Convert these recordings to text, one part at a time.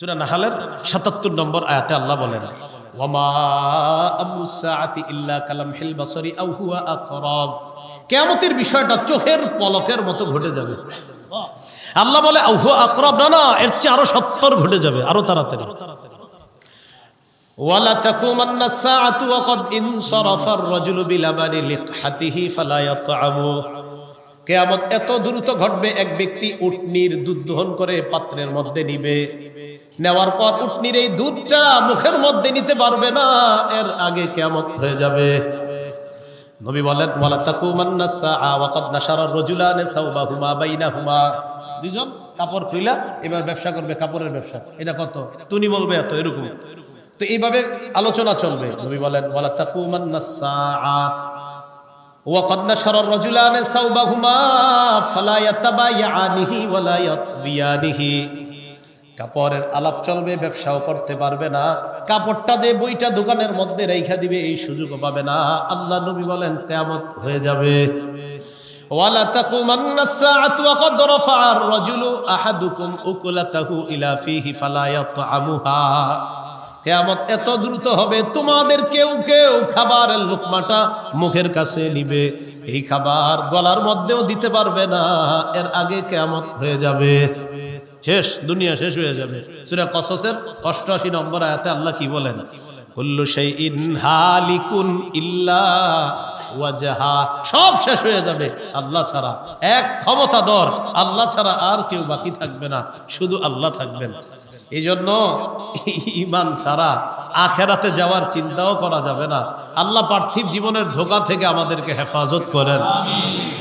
সুরা নাহালের সাতাত্তর নম্বর আয়াতে আল্লাহ বলেন আকরাব। বিষয়টা চোখের পলকের মতো ঘটে যাবে। আল্লাহ বলে আউ হুয়া আকরাব না না, এর চেয়ে আরও সত্তর ঘটে যাবে, আরও তাড়াতাড়ি। তাকুমান্না সাআতু ওয়া ক্বাদ ইনসারাফা আর-রাজুলু বিলাবানি লিকহাতিহি ফালা কেয়ামত এত দ্রুত ঘটবে, এক ব্যক্তি উটনির দুধ দহন করে পাত্রের মধ্যে নিবে। নেওয়ার পর উটনির এই দুধটা মুখের মধ্যে নিতে পারবে না, এর আগে কেমন হয়ে যাবে। নবী বলেন, ওয়ালা তাকুমান্না সাআ ওয়া কদ নাশারা রাজুলান সাওবাহুমা বাইনাহুমা। দুইজন কাপড় খুইলা, এবার ব্যবসা করবে, কাপড়ের ব্যবসা। এটা কত? তুমি বলবে এত, এরকম। তো এইভাবে আলোচনা চলবে। নবী বলেন, ওয়ালা তাকুমান্না সাআ ওয়া কদ নাশারা রাজুলান সাওবাহুমা, ফালা ইয়াতাবায়ানিহি ওয়ালা ইয়াতবিয়ানিহি। কাপড়ের আলাপ চলবে, ব্যবসাও করতে পারবে না। কাপড়টা যে বইটা দোকানের মধ্যে রেখা দিবে, এই সুযোগ পাবে না। আল্লাহ নবী বলেন তেমত হয়ে যাবে। কেয়ামত এত দ্রুত হবে, তোমাদের কেউ কেউ খাবারের লুকমাটা মুখের কাছে নিবে। এই খাবার গলার মধ্যেও দিতে পারবে না। এর আগে কেয়ামত হয়ে যাবে। শেষ, দুনিয়া শেষ হয়ে যাবে। সুরা কসসের অষ্টআশি নম্বর আয়াতে আল্লাহ কি বলেন? কুল্লু শাইইন হালিকুন ইল্লা ওয়াজহা। সব শেষ হয়ে যাবে আল্লাহ ছাড়া। এক ক্ষমতাধর আল্লাহ ছাড়া আর কেউ বাকি থাকবে না। শুধু আল্লাহ থাকবেন। এই জন্য ইমান ছাড়া আখেরাতে যাওয়ার চিন্তাও করা যাবে না আল্লাহ পার্থিব জীবনের ধোকা থেকে আমাদেরকে হেফাজত করেন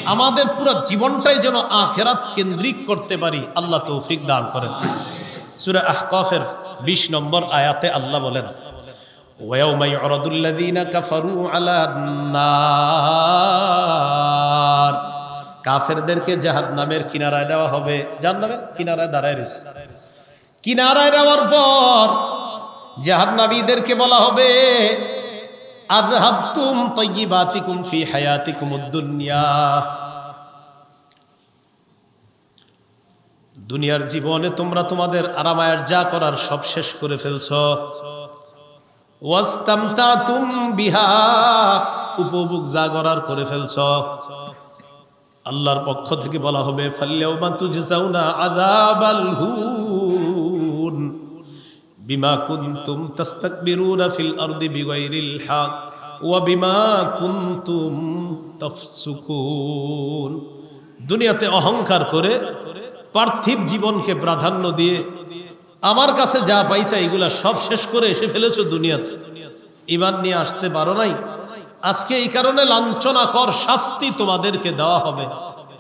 আমাদের পুরো জীবনটাই যেন আখেরাত কেন্দ্রিক করতে পারি আল্লাহ তৌফিক দান করেন সুরা আহকাফের বিশ নম্বর আয়াতে আল্লাহ বলেন ويوم يعرض الذين كفروا على النار কাফেরদেরকে জাহান্নামের কিনারায় দেওয়া হবে জাহান্নামের কিনারায় দাঁড়ায় রয়েছে কিনারায় নেওয়ার পর জাহান্নাবীদেরকে বলা হবে তাইয়্যিবাতিকুম ফি হায়াতিকুমুদ দুনিয়া। দুনিয়ার জীবনে তোমরা তোমাদের আরামায়ের যা করার সব শেষ করে ফেলছ। ওয়াস্তামতাতুম বিহা, উপভোগ যা করার করে ফেলছ। আল্লাহর পক্ষ থেকে বলা হবে ফাল্লিয়াউমা তুজজাউনা আযাবাল হুন বিমা কুনতুম তাস্তাকবিরুনা ফিল আরদি বিগাইরিল ওয়া বিমা তাফসুকুন। দুনিয়াতে অহংকার করে পার্থিব জীবনকে প্রাধান্য দিয়ে আমার কাছে যা পাইতা এগুলা সব শেষ করে এসে ফেলেছো দুনিয়াতে। ইমান নিয়ে আসতে পারো নাই। আজকে এই কারণে লাঞ্ছনা কর শাস্তি তোমাদেরকে দেওয়া হবে।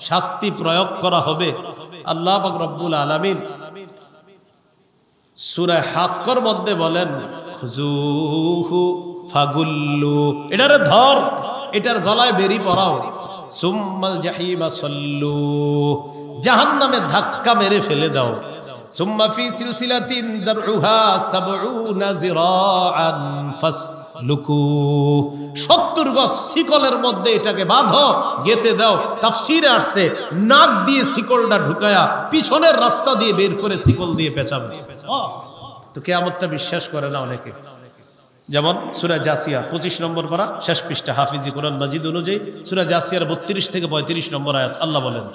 শাস্তি প্রয়োগ করা হবে। আল্লাহ রব্বুল আলামিন সূরা হাক্কর মধ্যে বলেন খুজুহু ফাগুল্লু। এটারে ধর, এটার গলায় বেরি পরাও। সুম্মাল জাহিমা সল্লু। জাহান্নামে ধাক্কা মেরে ফেলে দাও। সুম্মা ফি সিলসিলাতিন যারউহা সাবউনা জিরাআন ফাসলুকু। 70 গজ শিকলের মধ্যে এটাকে বাঁধো গেতে দাও, তাফসীরে আসছে, নাক দিয়ে শিকলটা ঢুকায়া পিছনের রাস্তা দিয়ে বের করে শিকল দিয়ে পেঁচাবে তো কেয়ামতটা বিশ্বাস করে না অনেকে যেমন সুরা জাসিয়া পঁচিশ নম্বর পারা শেষ পৃষ্ঠা হাফিজি কোরআন মজিদ অনুযায়ী সুরা জাসিয়ার বত্রিশ থেকে পঁয়ত্রিশ নম্বর আয়াত আল্লাহ বলেন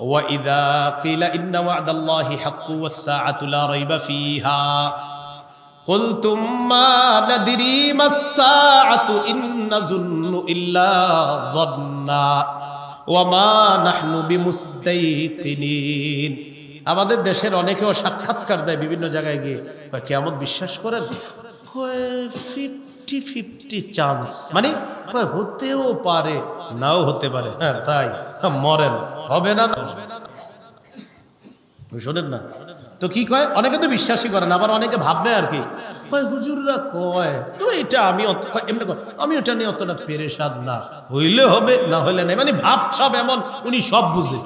وإذا قيل إن وعد الله حق والساعة لا ريب فيها قلتم ما ندري ما الساعة إن نظن إلا ظنا وما نحن بمستيقنين আমাদের দেশের অনেকেও সাক্ষাৎকার দেয় বিভিন্ন জায়গায় গিয়ে। কয়, কেয়ামত বিশ্বাস করেন? ফিফটি ফিফটি চান্স মানে হতেও পারে নাও হতে পারে। হ্যাঁ তাই। হ্যাঁ, মরেন। হবে না? শোনেন না। তো কি কয়? অনেকে তো বিশ্বাসই করে না আবার অনেকে ভাববে আর কি। কয় হুজুররা কয় তো এটা আমি এমনি আমি ওটা নিয়ে অতটা পেরেশাদ না। হইলে হবে না হইলে নাই। মানে ভাব সব এমন উনি সব বুঝে।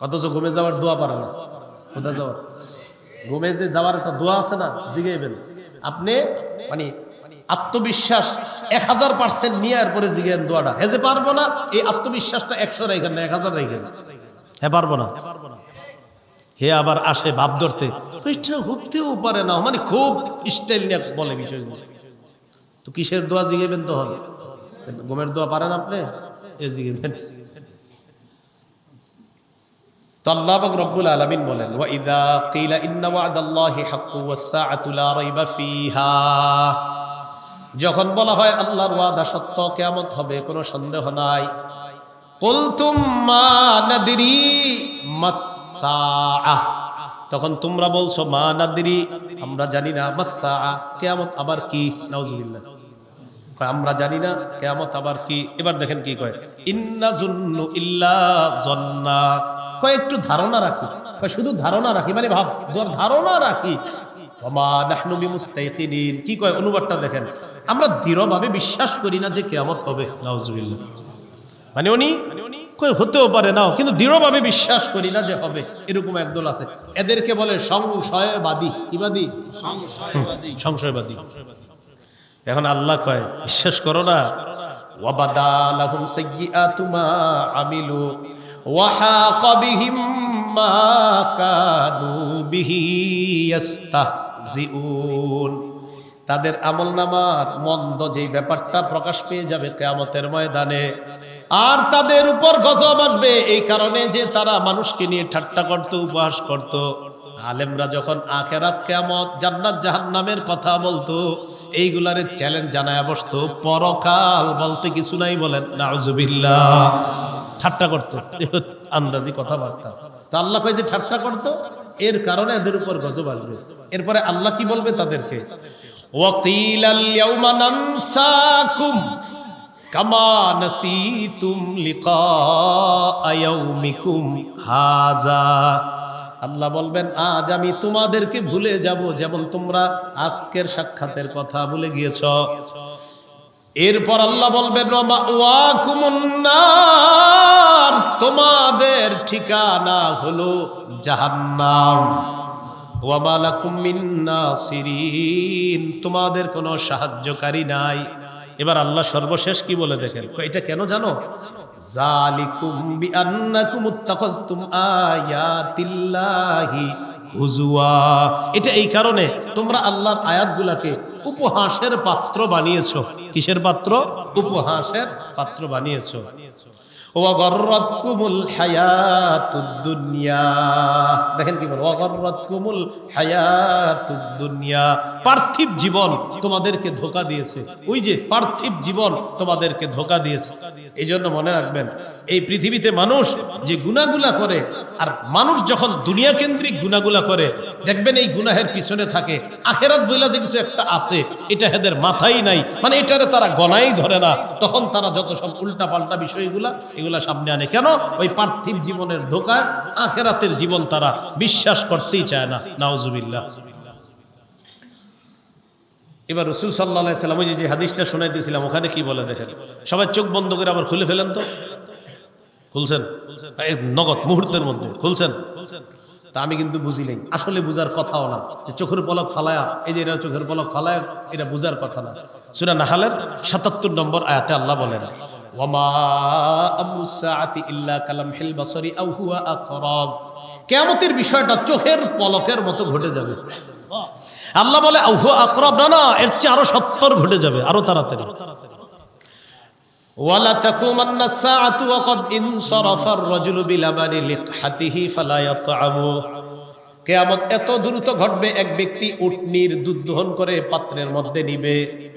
অথচ ঘুমে যাওয়ার দোয়া পারে না। কোথায় যাওয়ার? ঘুমে যে যাওয়ার একটা দোয়া আছে না জিগাইবেন। আপনি মানে আত্মবিশ্বাস এক হাজার পার্সেন্ট নিয়ে এরপরে জিগেন দোয়াটা। হে যে পারব না এই আত্মবিশ্বাসটা একশো রেখেন না এক হাজার রেখেন হ্যাঁ পারব না। হে আবার আসে ভাব ধরতে। হতেও পারে না মানে খুব স্টাইল নিয়ে বলে বিষয়গুলো তো কিসের দোয়া জিগেবেন তো হবে? গোমের দোয়া পারেন আপনি? এ জিগেবেন তো আল্লাহ পাক রব্বুল আলামিন বলেন, ওয়া ইযা কিলা ইন্না ওয়া'দাল্লাহি হাক্কু ওয়াস সাআতু লা রাইবা ফিহা। যখন বলা হয় আল্লাহর ওয়াদা সত্য, কিয়ামত হবে, কোনো সন্দেহ নাই। কুলতুম মা নাদরি মাসসাআ। তখন তোমরা বলছো, মা নাদরি? আমরা জানি না, মাসসাআ। কিয়ামত আবার কি? নাউজুবিল্লাহ। আমরা জানি না, কেয়ামত আবার কি? এবার দেখেন কি কয়, ইন্না জুন্নু ইল্লা জন্না। কয় একটু ধারণা রাখি। কয় শুধু ধারণা রাখি মানে ভাব ধর ধারণা রাখি। কি কয় অনুবাদটা দেখেন। আমরা দৃঢ়ভাবে বিশ্বাস করি না যে কেয়ামত হবে। নাউজুবিল্লাহ। মানে উনি কই হতেও পারে না কিন্তু দৃঢ়ভাবে বিশ্বাস করি না যে হবে। এরকম একদল আছে। এদেরকে বলে সংশয়বাদী। কিবাদী সংশয়বাদী। এখন আল্লাহ কয় বিশ্বাস করো না। ওয়াবাদা লাহুম সাইয়্যাতু মা আমিলু। হাকা বিহিম মা কানু বিহি ইস্তাহজিউন তাদের আমলনামার মন্দ যেই ব্যাপারটা প্রকাশ পেয়ে যাবে কিয়ামতের ময়দানে, আর তাদের উপর গজব আসবে এই কারণে যে তারা মানুষকে নিয়ে ঠাট্টা করত, উপহাস করত। আলেমরা যখন আখেরাত কেয়ামত জান্নাত জাহান্নামের কথা বলতো, এইগুলারে চ্যালেঞ্জ জানায় বসতো, পরকাল বলতে কিছু নাই বলেন, নাউজুবিল্লাহ। ঠাট্টা করতো আন্দাজি কথাবার্তা। তো আল্লাহ কয় যে ঠাট্টা করতো, এর কারণে এদের উপর গজব আসবে। এরপরে আল্লাহ কি বলবে তাদেরকে? আল্লাহ বলবেন, আজ আমি তোমাদেরকে ভুলে যাব, যেমন তোমরা আজকের সাক্ষাতের কথা ভুলে গিয়েছ। এরপর আল্লাহ বলবেন তোমাদের ঠিকানা হলো জাহান্নাম। তোমাদের কোনো সাহায্যকারী নাই। এবার আল্লাহ সর্বশেষ কি বলে দেখেন? এটা কেন জানো? জালিকুম বিআন্নাকুম আয়াতিল্লাহি হুজুয়া। এটা এই কারণে তোমরা আল্লাহর আয়াতগুলাকে উপহাসের পাত্র বানিয়েছো। কিসের পাত্র? উপহাসের পাত্র বানিয়েছো। পার্থিব জীবন তোমাদেরকে ধোকা দিয়েছে। ওই যে পার্থিব জীবন তোমাদেরকে ধোকা দিয়েছে। এই জন্য মনে রাখবেন এই পৃথিবীতে মানুষ যে গুনাগুলা করে, আর মানুষ যখন দুনিয়া কেন্দ্রিক গুনাগুলা করে, দেখবেন এই গুনাহের পিছনে থাকে। আখেরাত বইলা যে কিছু একটা আছে, এটা এদের মাথাই নাই। মানে এটারে তারা গনাই ধরে না। তখন তারা যত সব উল্টা পাল্টা বিষয়গুলা, এগুলা সামনে আনে। কেন? ওই পার্থিব জীবনের ধোকায় আখেরাতের জীবন তারা বিশ্বাস করতেই চায় না। নাওজুবিল্লাহ এবার রসুল সাল্লাহ সাল্লাম ওই যে হাদিসটা শোনাই দিয়েছিলাম, ওখানে কি বলে দেখেন? সবাই চোখ বন্ধ করে আবার খুলে ফেলেন তো? খুলছেন? নগদ মুহূর্তের মধ্যে। খুলছেন? তা আমি কিন্তু বুঝি নাই। আসলে বুঝার কথাও না। যে চোখের পলক ফালায়া, এই যে এটা চোখের পলক ফালায়া, এটা বুঝার কথা না। সুরা নাহালের সাতাত্তর নম্বর আয়াতে আল্লাহ বলেন আকরাব। বিষয়টা চোখের পলকের মতো ঘটে যাবে। আল্লাহ বলে আউহু আকরাব না না, এর চেয়ে আরও সত্তর ঘটে যাবে, আরও তাড়াতাড়ি। ওয়ালা তাকুমান্না সাআতু ওয়া ক্বাদ ইনসারাফা আর-রাজুলু বিলাবানি লিকহাতিহি ফালা ইয়াতআমু। কিয়ামত এত দ্রুত ঘটবে, এক ব্যক্তি উটনির দুধ দহন করে পাত্রের মধ্যে নিবে।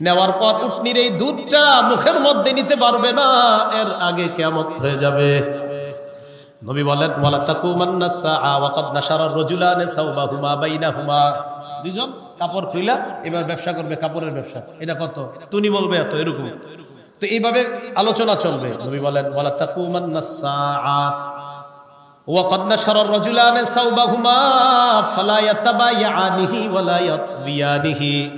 নেওয়ার পর উটনির এই দুধটা মুখের মধ্যে নিতে পারবে না, এর আগে কিয়ামত হয়ে যাবে। নবী বলেন, ওয়ালা তাকুমান্না সাআ ওয়া ক্বাদ নাশারা আর-রাজুলানি সাওবাহুমা বাইনাহুমা। দুইজন কাপড় খুইলা, এবার ব্যবসা করবে কাপড়ের ব্যবসা। এটা কত? তুমি বলবে এত, এরকম। তো এইভাবে আলোচনা চলবে। নবী বলেন, ওয়ালা তাকুমান সাআ, ওয়া কদ নাশারা আর-রাজুলান সাওবাহুমা ফালা ইয়াতাবায়ানিহি ওয়ালা ইয়াতবিয়ানিহি।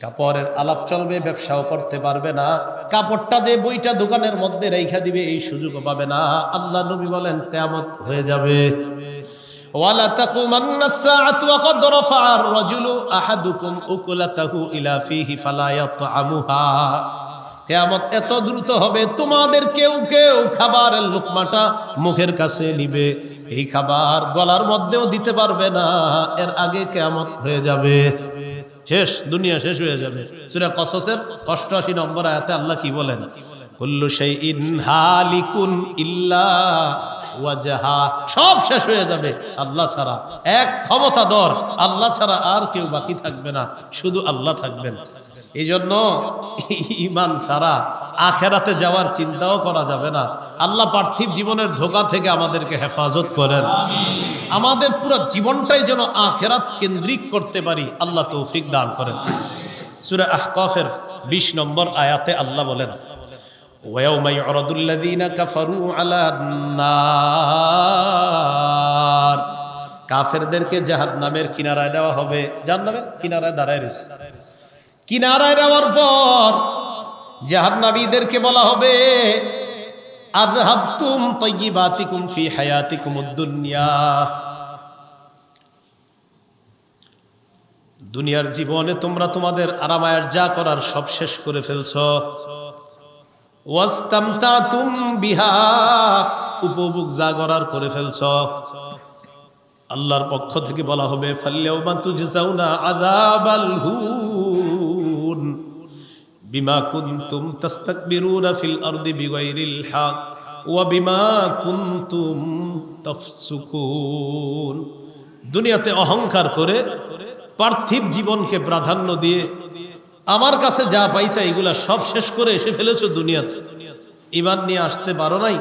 কাপড়ের আলাপ চলবে, ব্যবসাও করতে পারবে না। কাপড়টা যে বইটা দোকানের মধ্যে রেখা দিবে, এই সুযোগও পাবে না। আল্লাহ নবী বলেন, কেয়ামত হয়ে যাবে। ওয়ালা তাকুমান সাআতু ওয়া কদ রাফা আর রাজুলু আহাদুকুম উকুলাতাহু ইলা ফিহি ফালা ইয়াতআমুহা। কেয়ামত এত দ্রুত হবে, তোমাদের কেউ কেউ খাবারের লোকমাটা মুখের কাছে নিবে। এই খাবার গলার মধ্যেও দিতে পারবে না, এর আগে কেমন হয়ে যাবে। শেষ, দুনিয়া শেষ হয়ে যাবে। সুরা কসসের অষ্টআশি নম্বর আয়াতে আল্লাহ কি বলেন? কুল্লু শাইইন হালিকুন ইল্লা ওয়াজহা। সব শেষ হয়ে যাবে, আল্লাহ ছাড়া। এক ক্ষমতাধর, আল্লাহ ছাড়া আর কেউ বাকি থাকবে না, শুধু আল্লাহ থাকবেন। এই জন্য ইমান ছাড়া আখেরাতে যাওয়ার চিন্তাও করা যাবে না আল্লাহ পার্থিব জীবনের ধোকা থেকে আমাদেরকে হেফাজত করেন আমাদের পুরো জীবনটাই যেন আখেরাত কেন্দ্রিক করতে পারি আল্লাহ তৌফিক দান করেন সুরা আহকাফের বিশ নম্বর আয়াতে আল্লাহ বলেন ويوم يعرض الذين كفروا على النار কাফেরদেরকে জাহান্নামের কিনারায় দেওয়া হবে জাহান্নামের কিনারায় দাঁড়ায় রয়েছে কিনারায় দেওয়ার পর জাহান্নাবীদেরকে বলা হবে দুনিয়ার জীবনে তোমরা তোমাদের আরামায়ের যা করার সব শেষ করে ফেলছ। ওয়াস্তামতাতুম বিহা, উপভোগ যা করার করে ফেলছ। আল্লাহর পক্ষ থেকে বলা হবে ফাল্লেও ফাল্লিয়াউমা তুজজাউনা আযাবাল হুন বিমা কুনতুম তাস্তাকবিরুনা ফিল আরদি বিগাইরিল হক, ওয়া বিমা কুনতুম তাফসুকুন। দুনিয়াতে অহংকার করে পার্থিব জীবনকে প্রাধান্য দিয়ে আমার কাছে যা পাইতা এগুলা সব শেষ করে এসে ফেলেছো দুনিয়াতে। ইমান নিয়ে আসতে পারো নাই।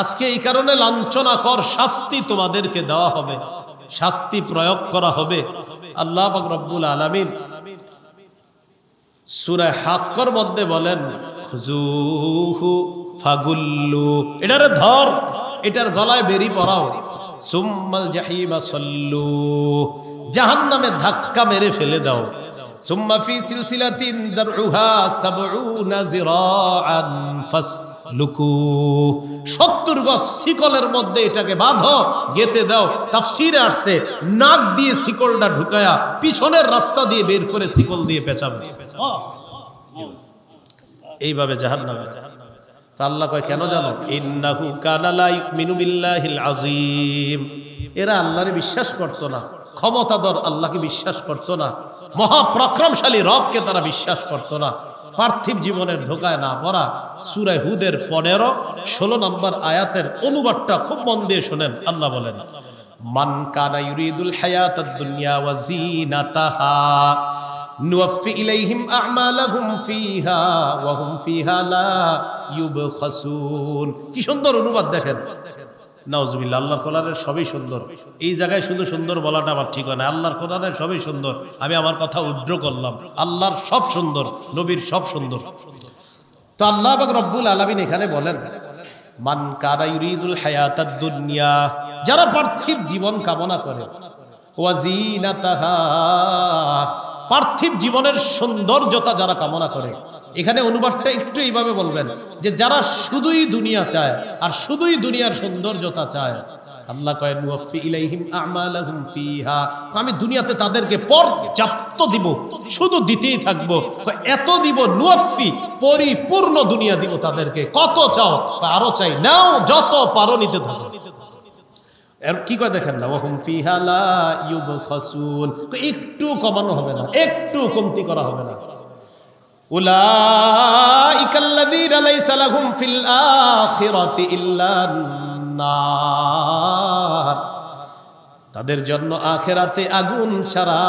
আজকে এই কারণে লাঞ্ছনা কর শাস্তি তোমাদেরকে দেওয়া হবে। শাস্তি প্রয়োগ করা হবে। আল্লাহ রব্বুল আলামিন সূরা হাক্কর মধ্যে বলেন খুজুহু ফাগুল্লু। এটারে ধর, এটার গলায় বেরি পড়াও সুম্মাল জাহিমা সল্লু। জাহান্নামে ধাক্কা মেরে ফেলে দাও। সুম্মা ফি সিলসিলাতিন যারউহা সাবউনা জিরাআন ফাসলুকু। 70 গজ শিকলের মধ্যে এটাকে বাঁধো গেতে দাও। তাফসীরে আসছে, নাক দিয়ে শিকলটা ঢুকায়া পিছনের রাস্তা দিয়ে বের করে শিকল দিয়ে পেঁচাবে। এইভাবে জাহান্নামে। তা আল্লাহ কয়, কেন জানো? ইন্নাহু বিল্লাহিল আযীম। এরা আল্লাহরে বিশ্বাস করতো না। ক্ষমতাধর আল্লাহকে বিশ্বাস করতো না। মহাপ্রক্রমশালী রবকে তারা বিশ্বাস করতো না। পার্থিব জীবনের ধোকায় না পড়া। সুরায় হুদের পনেরো, ষোলো নম্বর আয়াতের অনুবাদটা খুব মন দিয়ে শোনেন, আল্লাহ বলেন, মান কানা ইউরিদুল হায়াতাদ দুনিয়া ওয়া জিনাতাহা নুওয়াফি ইলাইহিম আ'মালাহুম ফিহা ওয়া হুম ফিহা লা ইউবখাসুন। কি সুন্দর অনুবাদ দেখেন। নাউজুবিল্লাহ, আল্লাহর কোরআনের সবই সুন্দর। এই জায়গায় শুধু সুন্দর বলাটা আমার ঠিক না, আল্লাহর কোরআনের সবই সুন্দর। আমি আমার কথা উদ্র করলাম। আল্লাহর সব সুন্দর, নবীর সব সুন্দর। তো আল্লাহ পাক রব্বুল আলামিন এখানে বলেন, মান কারা ইউরিদুল হায়াতাদ দুনিয়া যারা পার্থিব জীবন কামনা করে ওয়াজিনাতাহা পার্থিব জীবনের সৌন্দর্যতা যারা কামনা করে। এখানে অনুবাদটা একটু এইভাবে বলবেন যে যারা শুধুই দুনিয়া চায় আর শুধুই দুনিয়ার সৌন্দর্যতা চায় আমি দুনিয়াতে তাদেরকে পর্যাপ্ত দিব, শুধু দিতেই থাকব। এত দিব নুয়াফি পরিপূর্ণ দুনিয়া দিব তাদেরকে। কত চাও আরও চাই, নাও যত পারো নিতে থাকো। এর কি করে দেখেন না ওহম ফিহা লা ইউবখাসুন কয় একটু কমানো হবে না, একটু কমতি করা হবে না। উলাইকাল্লাযীনা লাইসা লাহুম ফিল আখিরাতি ইল্লা নার। তাদের জন্য আখেরাতে আগুন ছাড়া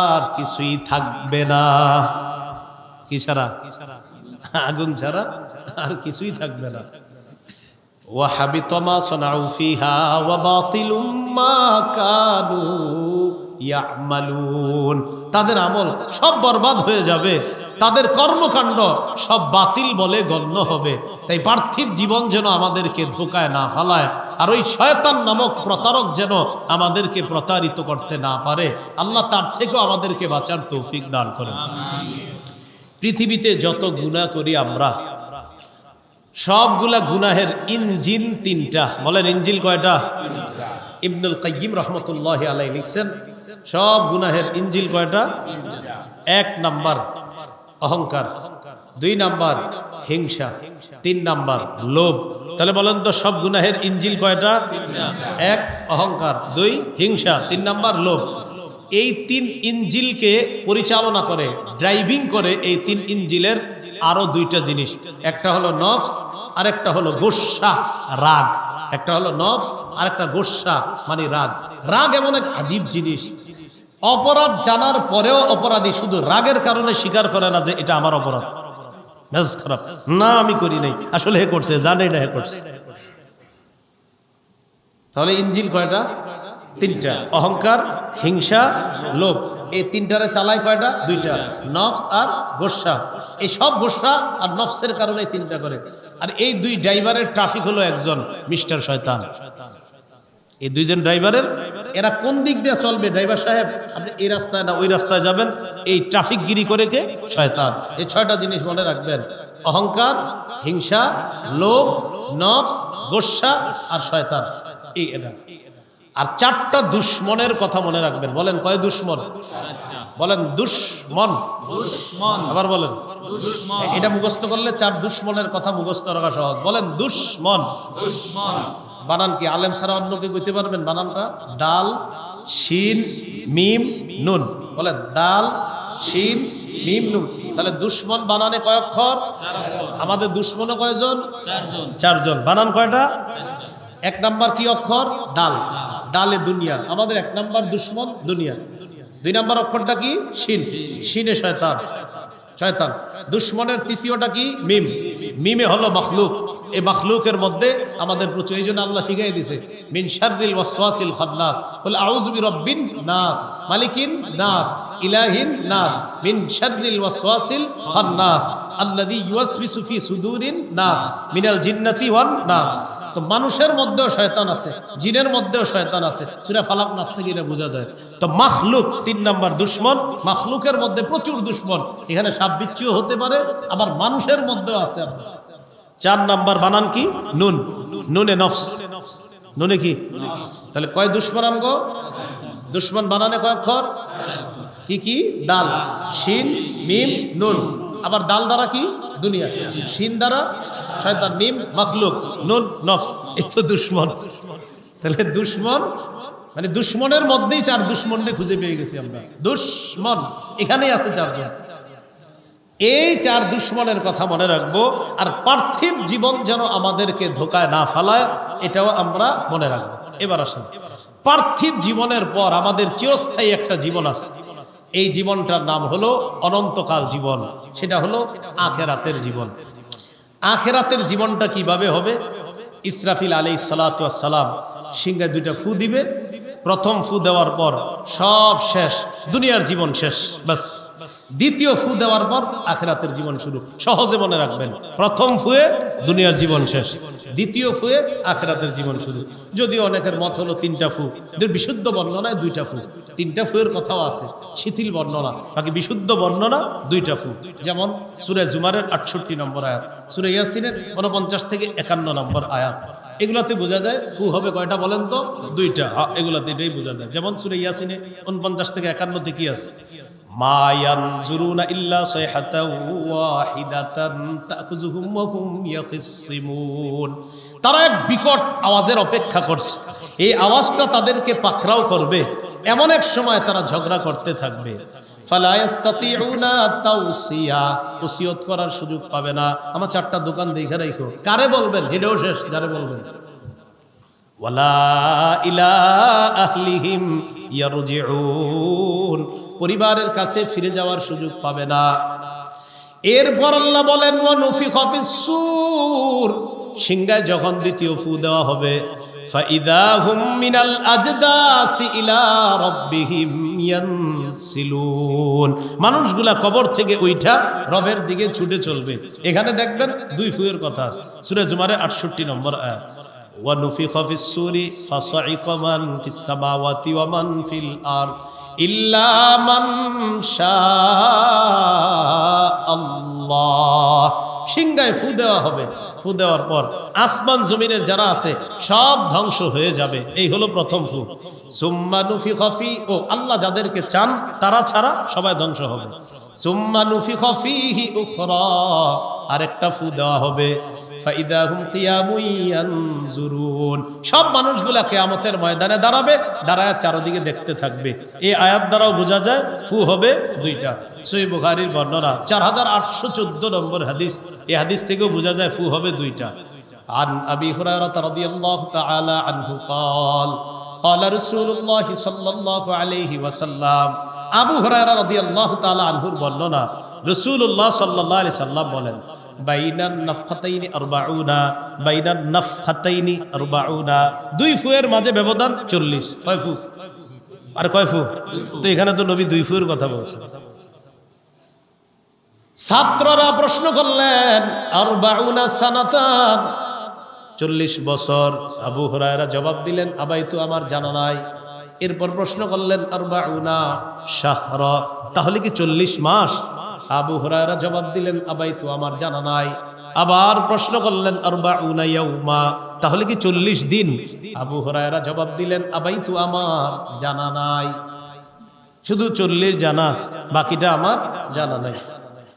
আর কিছুই থাকবে না। কি ছাড়া? আগুন ছাড়া আর কিছুই থাকবে না। وحبط ما صنعوا فيها وباطل ما كانوا يعملون তাদের আমল সব বরবাদ হয়ে যাবে তাদের কর্মকাণ্ড সব বাতিল বলে গণ্য হবে তাই পার্থিব জীবন যেন আমাদেরকে ধোকায় না ফালায় আর ওই শয়তান নামক প্রতারক যেন আমাদেরকে প্রতারিত করতে না পারে আল্লাহ তার থেকেও আমাদেরকে বাঁচার তৌফিক দান করেন পৃথিবীতে যত গুণা করি আমরা সবগুলা গুনাহের ইঞ্জিন তিনটা। বলেন ইঞ্জিল কয়টা? ইবনুল কাইয়িম রহমতুল্লাহ আলাই লিখছেন, সব গুনাহের ইঞ্জিল কয়টা? এক নাম্বার অহংকার, দুই নাম্বার হিংসা, তিন নাম্বার লোভ। তাহলে বলেন তো সব গুনাহের ইঞ্জিল কয়টা? এক অহংকার, দুই হিংসা, তিন নাম্বার লোভ। এই তিন ইঞ্জিলকে পরিচালনা করে ড্রাইভিং করে এই তিন ইঞ্জিলের আরও দুইটা জিনিস। একটা হলো নফস আর একটা হলো গোস্বা রাগ। একটা হলো নফস আর একটা গোস্বা মানে রাগ। রাগ এমন এক আজীব জিনিস। অপরাধ জানার পরেও অপরাধী শুধু রাগের কারণে স্বীকার করে না যে এটা আমার অপরাধ। মেজাজ খারাপ। না, আমি করি নাই। আসলে হে করছে জানে না হে করছে। তাহলে ইঞ্জিল কয়টা? তিনটা। অহংকার, হিংসা, লোভ। এই তিনটারে চালায় কয়টা? দুইটা। নফস আর গোসা। এই সব গোসা আর নফসের কারণে তিনটা করে। আর এই দুই ড্রাইভারের ট্রাফিক হলো একজন মিস্টার শয়তান। এই দুইজন ড্রাইভারের এরা কোন দিক দিয়ে চলবে? ড্রাইভার সাহেব আপনি এই রাস্তায় না ওই রাস্তায় যাবেন? এই ট্রাফিক গিরি করে কে? শয়তান। এই ছয়টা জিনিস মনে রাখবেন। অহংকার হিংসা লোভ নফস গোসা আর শয়তান। এই এটা আর চারটা দুশ্মনের কথা মনে রাখবেন। বলেন কয় দুশ্মন? বলেন দুশ্মন। দুশ্মন। আবার বলেন। এটা মুখস্থ করলে চার দুশ্মনের কথা মুখস্থ রাখা সহজ। বলেন দুশ্মন। দুশ্মন। বানান কি? আলেম ছাড়া অন্য কেউ কইতে পারবেন? বানানটা ডাল শিন মিম নুন। বলেন ডাল শিন মিম নুন। তাহলে দুশ্মন বানানে কয় অক্ষর আমাদের দুশ্মনে কয়জন? চারজন। চারজন। বানান কয়টা? এক নাম্বার কি অক্ষর? ডাল ডালে দুনিয়া। আমাদের এক নাম্বার দুশ্মন দুনিয়া। দুই নাম্বার অক্ষরটা কি? শিন। শিনে শয়তান। শয়তান। দুশ্মনের তৃতীয়টা কি? মিম। মিমে হলো মখলুক। এই মখলুকের মধ্যে আমাদের প্রচুর এই জন্য আল্লাহ শিখাই দিছে মিন শাররিল ওয়াসওয়াসিল খান্নাস বলে, আউযু বিরাব্বিন নাস। মালিকিন নাস, ইলাহিন নাস, মিন শাররিল ওয়াসওয়াসিল খান্নাস আল্লাযী ইউওয়াসবিসু ফি সুদুরিন নাস, মিনাল জিন্নাতি ওয়ান নাস। তো মানুষের মধ্যেও শয়তান আছে, জিনের মধ্যেও শয়তান আছে। সূরা ফালাক নাস থেকে এটা বোঝা যায়। তো মাখলুক তিন নাম্বার দুশ্মন, মাখলুকের মধ্যে প্রচুর দুশ্মন। এখানে সাপ বিচ্ছুও হতে পারে, আবার মানুষের মধ্যেও আছে চার নাম্বার বানান কি? নুন। নুনে নফস। নুনে কি? তাহলে কয় দুশ্মন আমগো দুশ্মন বানানে কয় অক্ষর কি কি? ডাল। শিন, মিম, নুন। আবার ডাল দ্বারা কি? দুনিয়া। শিন দ্বারা শয়তান মিম, মখলুক, নুন, নফস, এই তো দুশ্মন। তাহলে দুশ্মন মানে দুশ্মনের মধ্যেই চার দুশ্মনকে খুঁজে পেয়ে গেছি আমরা। দুশ্মন, এখানেই আছে চারজন এই চার দুশ্মনের কথা মনে রাখব, আর পার্থিব জীবন যেন আমাদেরকে ধোকায় না ফালায়, এটাও আমরা মনে রাখব। এবার আসেন। পার্থিব জীবনের পর আমাদের চিরস্থায়ী একটা জীবন আছে। এই জীবনটার নাম হলো অনন্তকাল জীবন। সেটা হলো আখেরাতের জীবন। আখেরাতের জীবনটা কীভাবে হবে? ইসরাফিল আলী সালাম সিংহায় দুইটা ফু দিবে। প্রথম ফু দেওয়ার পর সব শেষ, দুনিয়ার জীবন শেষ বাস দ্বিতীয় ফু দেওয়ার পর আখেরাতের জীবন শুরু। সহজে মনে রাখবেন, প্রথম ফুয়ে দুনিয়ার জীবন শেষ। দ্বিতীয় ফুয়ে আখেরাতের জীবন শুরু। যদিও অনেকের মত হলো তিনটা ফু। বিশুদ্ধ বর্ণনায় দুইটা ফু। তিনটা ফুয়ের কথাও আছে, শিথিল বর্ণনা। বাকি বিশুদ্ধ বর্ণনা দুইটা ফু। যেমন সুরে জুমারের আটষট্টি নম্বর আয়াত, সুরে ইয়াসিনের উনপঞ্চাশ থেকে একান্ন নম্বর আয়াত। এগুলাতে বোঝা যায় ফু হবে কয়টা বলেন তো? দুইটা। এগুলাতে এটাই বোঝা যায়। যেমন সুরে ইয়াসিনে উনপঞ্চাশ থেকে একান্নতে কি আছে? মা ইয়ানজুরুনা ইল্লা সাইহাতাও ওয়াহিদাতান তাখুযুহুম ওয়া হুম তারা এক বিকট আওয়াজের অপেক্ষা করছে। এই আওয়াজটা তাদেরকে পাকড়াও করবে। এমন এক সময় তারা ঝগড়া করতে থাকবে। ওসিয়ত করার সুযোগ পাবে না। আমার চারটা দোকান দেখে রাখো। কারে বলবেন? হেডেও শেষ, যারে বলবেন? ওয়ালা ইলা আহলিহিম ইয়ারজিউন। পরিবারের কাছে ফিরে যাওয়ার সুযোগ পাবে না। এরপর আল্লাহ বলেন ও নফি খফিসুর সিংহায় যখন দ্বিতীয় ফু দেওয়া হবে, ফাইদা হুম মিনাল মানুষগুলা কবর থেকে উইঠা রবের দিকে ছুটে চলবে। এখানে দেখবেন দুই ফুয়ের কথা আছে। সূরা জুমারে 68 নম্বর আয়াত, ওয়া নুফিখা ফিস সূরি ফাসাইকা মান ফিল আরদ। ইল্লামান আল্লাহ। সিংগায় ফু দেওয়া হবে। ফু দেওয়ার পর আসমান জমিনের যারা আছে, সব ধ্বংস হয়ে যাবে। এই হলো প্রথম ফু। সুম্মানুফি খফি ও আল্লাহ যাদেরকে চান, তারা ছাড়া সবাই ধ্বংস হবে। সুম্মানুফি খফিহি উখরা, আরেকটা ফু দেওয়া হবে। ফাইদা হুম কিয়ামুন ইয়ানজুরুন। সব মানুষগুলা কেয়ামতের ময়দানে দাঁড়াবে দাঁড়ায় চারদিকে দেখতে থাকবে এই আয়াত দ্বারাও বোঝা যায় ফু হবে দুইটা সই বুখারির বর্ণনা চার হাজার আটশো চোদ্দ নম্বর হাদিস এই হাদিস থেকেও বোঝা যায় ফু হবে দুইটা عن أبي هريرة رضي الله تعالى عنه قال قال رسول الله صلى الله عليه وسلم আবু হুরায়রা রাদিয়াল্লাহু তাআলা আনহুর বর্ণনা রাসূলুল্লাহ সাল্লাল্লাহু আলাইহি সাল্লাম বলেন বাইনান নাফখাতাইনি আরবাউনা বাইনান নাফখাতাইনি আরবাউনা। দুই ফুয়ের মাঝে ব্যবধান 40 কয় ফু? আর কয় ফু? তো এখানে তো নবী দুই ফুয়ের কথা ছাত্ররা প্রশ্ন করলেন আর বাউনা সানাতান। চল্লিশ বছর। আবু হরায়রা জবাব দিলেন, আবাই তো আমার জানা নাই। এরপর প্রশ্ন করলেন আর বাউনা তাহলে কি চল্লিশ মাস? আবু হরায়রা জবাব দিলেন, আবাই তো আমার জানা নাই। আবার প্রশ্ন করলেন আর বাউনা ইয়াউমা, তাহলে কি চল্লিশ দিন? আবু হরায়রা জবাব দিলেন, আবাই তো আমার জানা নাই। শুধু চল্লিশ জানাস বাকিটা আমার জানা নাই।